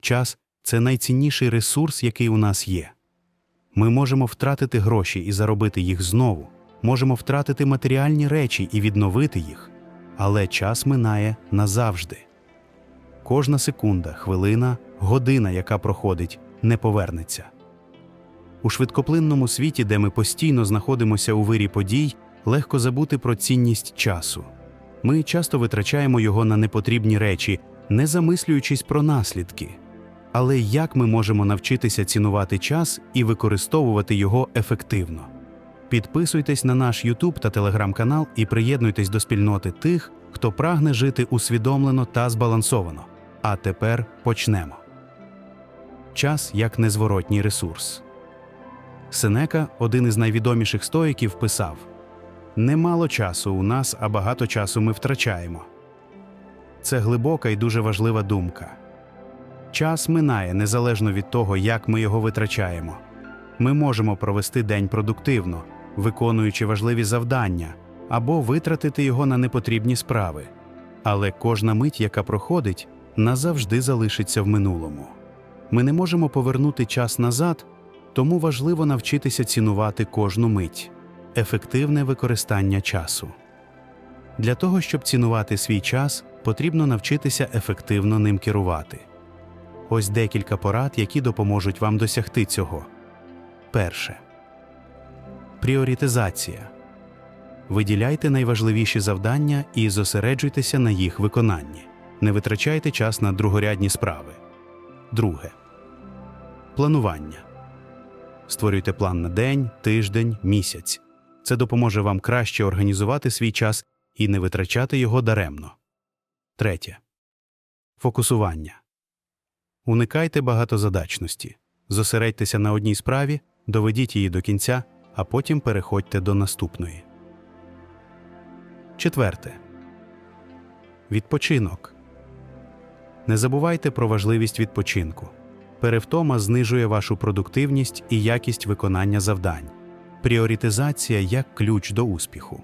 Час це найцінніший ресурс, який у нас є. Ми можемо втратити гроші і заробити їх знову, можемо втратити матеріальні речі і відновити їх, але час минає назавжди. Кожна секунда, хвилина, година, яка проходить, не повернеться. У швидкоплинному світі, де ми постійно знаходимося у вирі подій, легко забути про цінність часу. Ми часто витрачаємо його на непотрібні речі, не замислюючись про наслідки. Але як ми можемо навчитися цінувати час і використовувати його ефективно? Підписуйтесь на наш YouTube та Telegram канал і приєднуйтесь до спільноти тих, хто прагне жити усвідомлено та збалансовано. А тепер почнемо. Час як незворотній ресурс. Сенека, один із найвідоміших стоїків, писав: Немало часу у нас, а багато часу ми втрачаємо. Це глибока і дуже важлива думка. Час минає незалежно від того, як ми його витрачаємо. Ми можемо провести день продуктивно, виконуючи важливі завдання, або витратити його на непотрібні справи. Але кожна мить, яка проходить, назавжди залишиться в минулому. Ми не можемо повернути час назад, тому важливо навчитися цінувати кожну мить, ефективне використання часу. Для того, щоб цінувати свій час, потрібно навчитися ефективно ним керувати. Ось декілька порад, які допоможуть вам досягти цього. Перше. Пріоритизація. Виділяйте найважливіші завдання і зосереджуйтеся на їх виконанні. Не витрачайте час на другорядні справи. Друге. Планування. Створюйте план на день, тиждень, місяць. Це допоможе вам краще організувати свій час і не витрачати його даремно. Третє. Фокусування. Уникайте багатозадачності. Зосередьтеся на одній справі, доведіть її до кінця, а потім переходьте до наступної. Четверте. Відпочинок. Не забувайте про важливість відпочинку. Перевтома знижує вашу продуктивність і якість виконання завдань. Пріоритизація як ключ до успіху.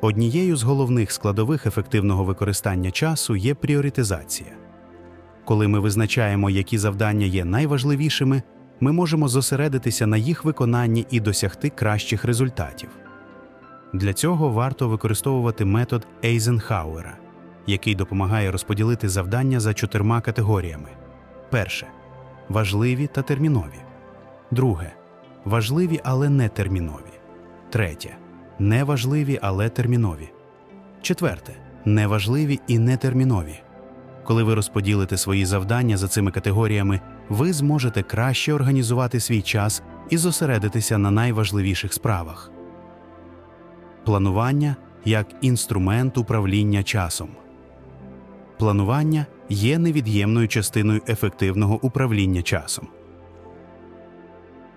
Однією з головних складових ефективного використання часу є пріоритизація. Коли ми визначаємо, які завдання є найважливішими, ми можемо зосередитися на їх виконанні і досягти кращих результатів. Для цього варто використовувати метод Ейзенхауера, який допомагає розподілити завдання за чотирма категоріями: перше важливі та термінові, друге важливі, але не термінові, третє неважливі, але термінові, четверте неважливі і нетермінові. Коли ви розподілите свої завдання за цими категоріями, ви зможете краще організувати свій час і зосередитися на найважливіших справах. Планування як інструмент управління часом. Планування є невід'ємною частиною ефективного управління часом.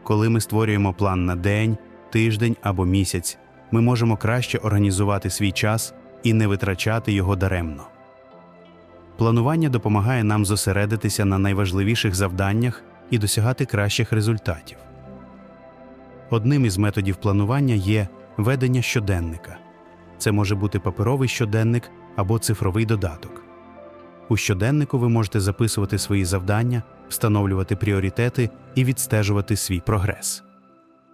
Коли ми створюємо план на день, тиждень або місяць, ми можемо краще організувати свій час і не витрачати його даремно. Планування допомагає нам зосередитися на найважливіших завданнях і досягати кращих результатів. Одним із методів планування є ведення щоденника. Це може бути паперовий щоденник або цифровий додаток. У щоденнику ви можете записувати свої завдання, встановлювати пріоритети і відстежувати свій прогрес.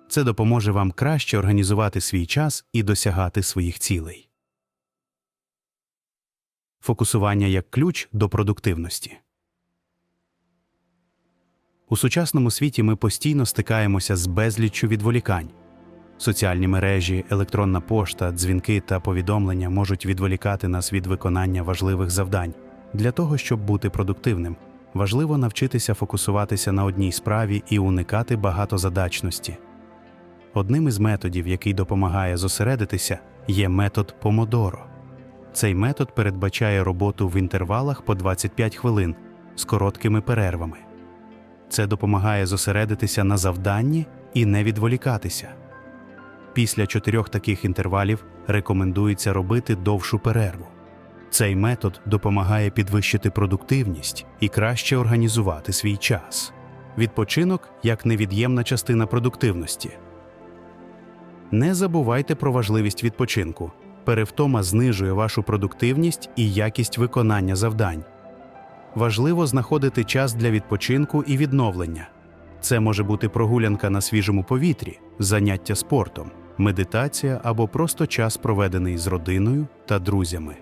Це допоможе вам краще організувати свій час і досягати своїх цілей. Фокусування як ключ до продуктивності. У сучасному світі ми постійно стикаємося з безліччю відволікань. Соціальні мережі, електронна пошта, дзвінки та повідомлення можуть відволікати нас від виконання важливих завдань. Для того, щоб бути продуктивним, важливо навчитися фокусуватися на одній справі і уникати багатозадачності. Одним із методів, який допомагає зосередитися, є метод помодоро. Цей метод передбачає роботу в інтервалах по 25 хвилин з короткими перервами. Це допомагає зосередитися на завданні і не відволікатися. Після чотирьох таких інтервалів рекомендується робити довшу перерву. Цей метод допомагає підвищити продуктивність і краще організувати свій час. Відпочинок як невід'ємна частина продуктивності. Не забувайте про важливість відпочинку. Перевтома знижує вашу продуктивність і якість виконання завдань. Важливо знаходити час для відпочинку і відновлення. Це може бути прогулянка на свіжому повітрі, заняття спортом, медитація або просто час, проведений з родиною та друзями.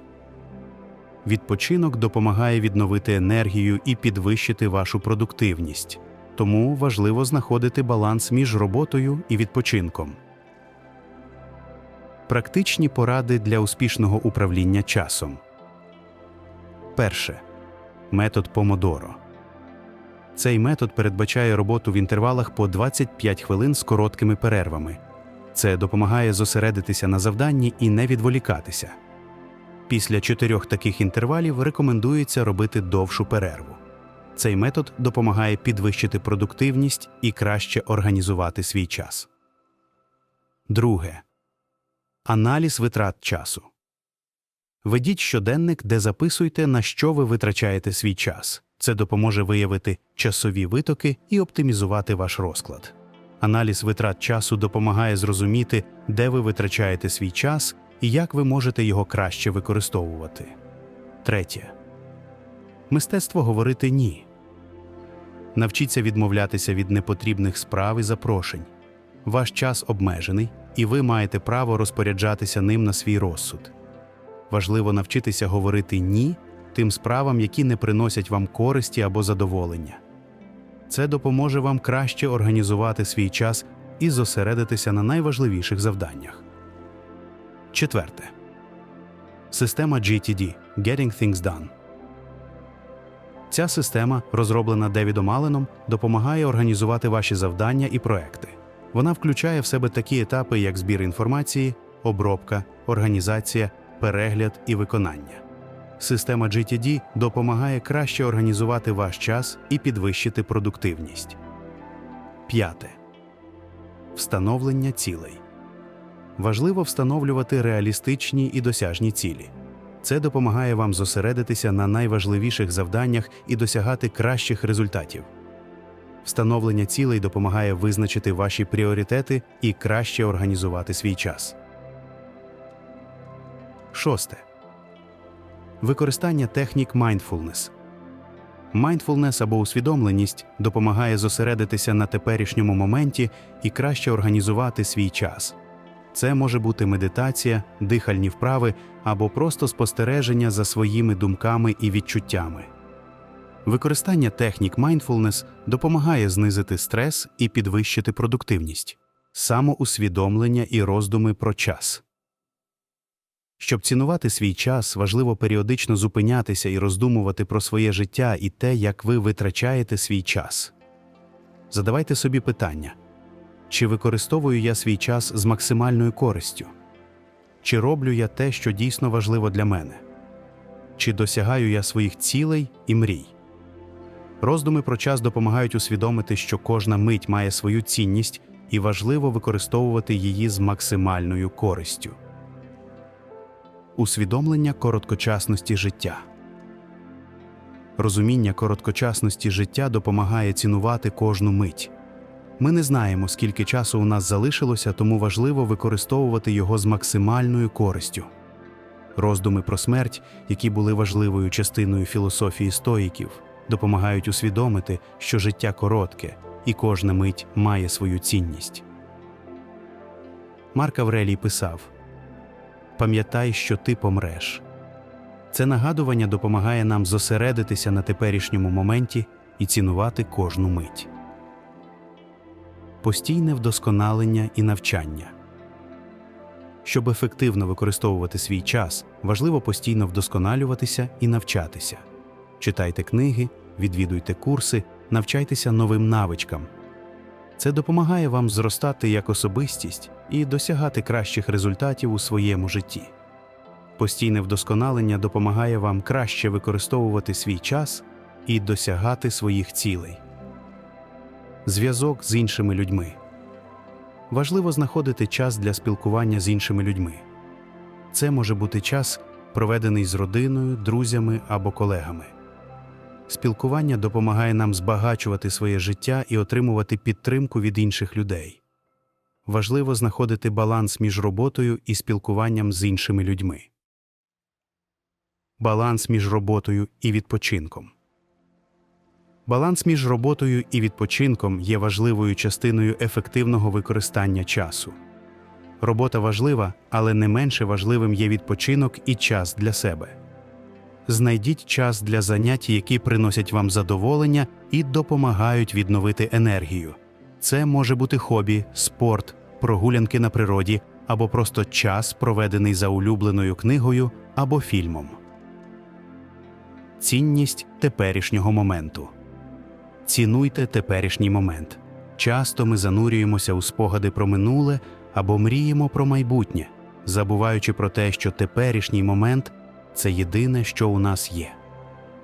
Відпочинок допомагає відновити енергію і підвищити вашу продуктивність, тому важливо знаходити баланс між роботою і відпочинком. Практичні поради для успішного управління часом. Перше. Метод Помодоро. Цей метод передбачає роботу в інтервалах по 25 хвилин з короткими перервами. Це допомагає зосередитися на завданні і не відволікатися. Після чотирьох таких інтервалів рекомендується робити довшу перерву. Цей метод допомагає підвищити продуктивність і краще організувати свій час. Друге. Аналіз витрат часу. Ведіть щоденник, де записуйте, на що ви витрачаєте свій час. Це допоможе виявити часові витоки і оптимізувати ваш розклад. Аналіз витрат часу допомагає зрозуміти, де ви витрачаєте свій час і як ви можете його краще використовувати. Третє. Мистецтво говорити ні. Навчіться відмовлятися від непотрібних справ і запрошень. Ваш час обмежений, і ви маєте право розпоряджатися ним на свій розсуд. Важливо навчитися говорити ні тим справам, які не приносять вам користі або задоволення. Це допоможе вам краще організувати свій час і зосередитися на найважливіших завданнях. Четверте. Система GTD Getting Things Done. Ця система, розроблена Девідом Алленом, допомагає організувати ваші завдання і проекти. Вона включає в себе такі етапи, як збір інформації, обробка, організація, перегляд і виконання. Система GTD допомагає краще організувати ваш час і підвищити продуктивність. П'яте. Встановлення цілей. Важливо встановлювати реалістичні і досяжні цілі. Це допомагає вам зосередитися на найважливіших завданнях і досягати кращих результатів. Встановлення цілей допомагає визначити ваші пріоритети і краще організувати свій час. Шосте. Використання технік mindfulness. Mindfulness або усвідомленість допомагає зосередитися на теперішньому моменті і краще організувати свій час. Це може бути медитація, дихальні вправи або просто спостереження за своїми думками і відчуттями. Використання технік mindfulness допомагає знизити стрес і підвищити продуктивність, самоусвідомлення і роздуми про час. Щоб цінувати свій час, важливо періодично зупинятися і роздумувати про своє життя і те, як ви витрачаєте свій час. Задавайте собі питання чи використовую я свій час з максимальною користю? Чи роблю я те, що дійсно важливо для мене? Чи досягаю я своїх цілей і мрій? Роздуми про час допомагають усвідомити, що кожна мить має свою цінність і важливо використовувати її з максимальною користю. Усвідомлення короткочасності життя. Розуміння короткочасності життя допомагає цінувати кожну мить. Ми не знаємо, скільки часу у нас залишилося, тому важливо використовувати його з максимальною користю. Роздуми про смерть, які були важливою частиною філософії стоїків, допомагають усвідомити, що життя коротке і кожна мить має свою цінність. Марк Аврелій писав Пам'ятай, що ти помреш. Це нагадування допомагає нам зосередитися на теперішньому моменті і цінувати кожну мить. Постійне вдосконалення і навчання. Щоб ефективно використовувати свій час, важливо постійно вдосконалюватися і навчатися. Читайте книги, відвідуйте курси, навчайтеся новим навичкам. Це допомагає вам зростати як особистість і досягати кращих результатів у своєму житті. Постійне вдосконалення допомагає вам краще використовувати свій час і досягати своїх цілей. Зв'язок з іншими людьми важливо знаходити час для спілкування з іншими людьми. Це може бути час, проведений з родиною, друзями або колегами. Спілкування допомагає нам збагачувати своє життя і отримувати підтримку від інших людей. Важливо знаходити баланс між роботою і спілкуванням з іншими людьми. Баланс між роботою і відпочинком. Баланс між роботою і відпочинком є важливою частиною ефективного використання часу. Робота важлива, але не менше важливим є відпочинок і час для себе. Знайдіть час для занять, які приносять вам задоволення і допомагають відновити енергію. Це може бути хобі, спорт, прогулянки на природі або просто час, проведений за улюбленою книгою або фільмом. Цінність теперішнього моменту. Цінуйте теперішній момент. Часто ми занурюємося у спогади про минуле або мріємо про майбутнє, забуваючи про те, що теперішній момент це єдине, що у нас є.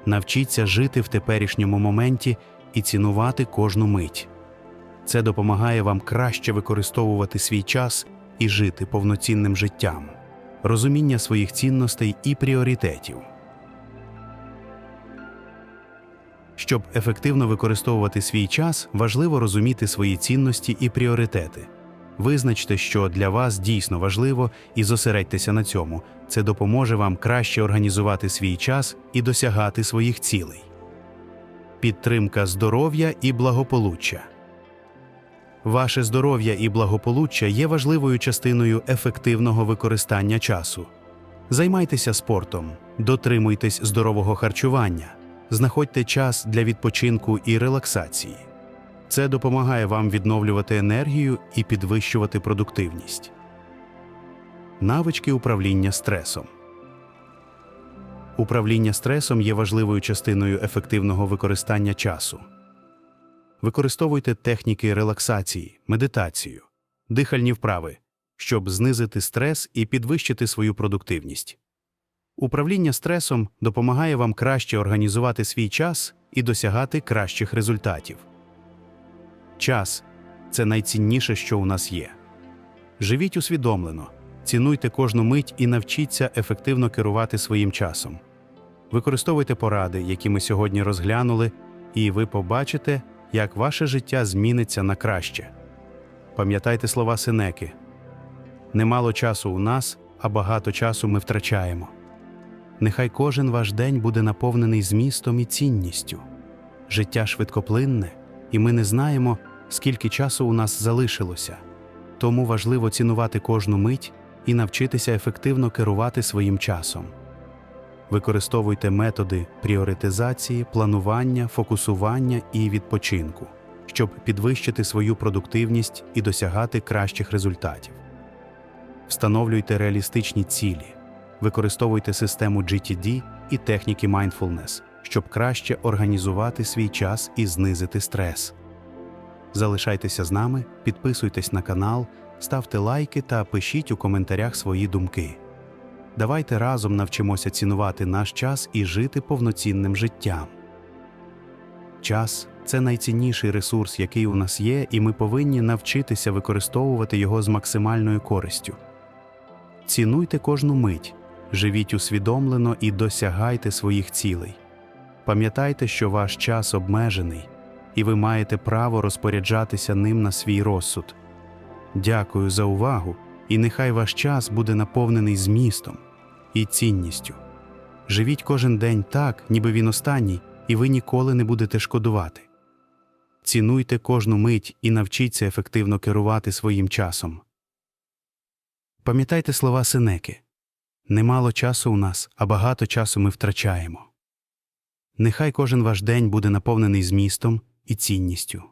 Навчіться жити в теперішньому моменті і цінувати кожну мить. Це допомагає вам краще використовувати свій час і жити повноцінним життям, розуміння своїх цінностей і пріоритетів. Щоб ефективно використовувати свій час, важливо розуміти свої цінності і пріоритети. Визначте, що для вас дійсно важливо, і зосередьтеся на цьому. Це допоможе вам краще організувати свій час і досягати своїх цілей. Підтримка здоров'я і благополуччя. Ваше здоров'я і благополуччя є важливою частиною ефективного використання часу. Займайтеся спортом, дотримуйтесь здорового харчування, знаходьте час для відпочинку і релаксації. Це допомагає вам відновлювати енергію і підвищувати продуктивність. Навички управління стресом. Управління стресом є важливою частиною ефективного використання часу. Використовуйте техніки релаксації, медитацію, дихальні вправи, щоб знизити стрес і підвищити свою продуктивність. Управління стресом допомагає вам краще організувати свій час і досягати кращих результатів. Час це найцінніше, що у нас є. Живіть усвідомлено, цінуйте кожну мить і навчіться ефективно керувати своїм часом. Використовуйте поради, які ми сьогодні розглянули, і ви побачите, як ваше життя зміниться на краще. Пам'ятайте слова Сенеки немало часу у нас, а багато часу ми втрачаємо. Нехай кожен ваш день буде наповнений змістом і цінністю. Життя швидкоплинне, і ми не знаємо, скільки часу у нас залишилося. Тому важливо цінувати кожну мить і навчитися ефективно керувати своїм часом. Використовуйте методи пріоритизації, планування, фокусування і відпочинку, щоб підвищити свою продуктивність і досягати кращих результатів. Встановлюйте реалістичні цілі, використовуйте систему GTD і техніки Mindfulness, щоб краще організувати свій час і знизити стрес. Залишайтеся з нами, підписуйтесь на канал, ставте лайки та пишіть у коментарях свої думки. Давайте разом навчимося цінувати наш час і жити повноцінним життям. Час це найцінніший ресурс, який у нас є, і ми повинні навчитися використовувати його з максимальною користю. Цінуйте кожну мить, живіть усвідомлено і досягайте своїх цілей. Пам'ятайте, що ваш час обмежений, і ви маєте право розпоряджатися ним на свій розсуд. Дякую за увагу, і нехай ваш час буде наповнений змістом і цінністю. Живіть кожен день так, ніби він останній, і ви ніколи не будете шкодувати. Цінуйте кожну мить і навчіться ефективно керувати своїм часом. Пам'ятайте слова Сенеки немало часу у нас, а багато часу ми втрачаємо. Нехай кожен ваш день буде наповнений змістом і цінністю.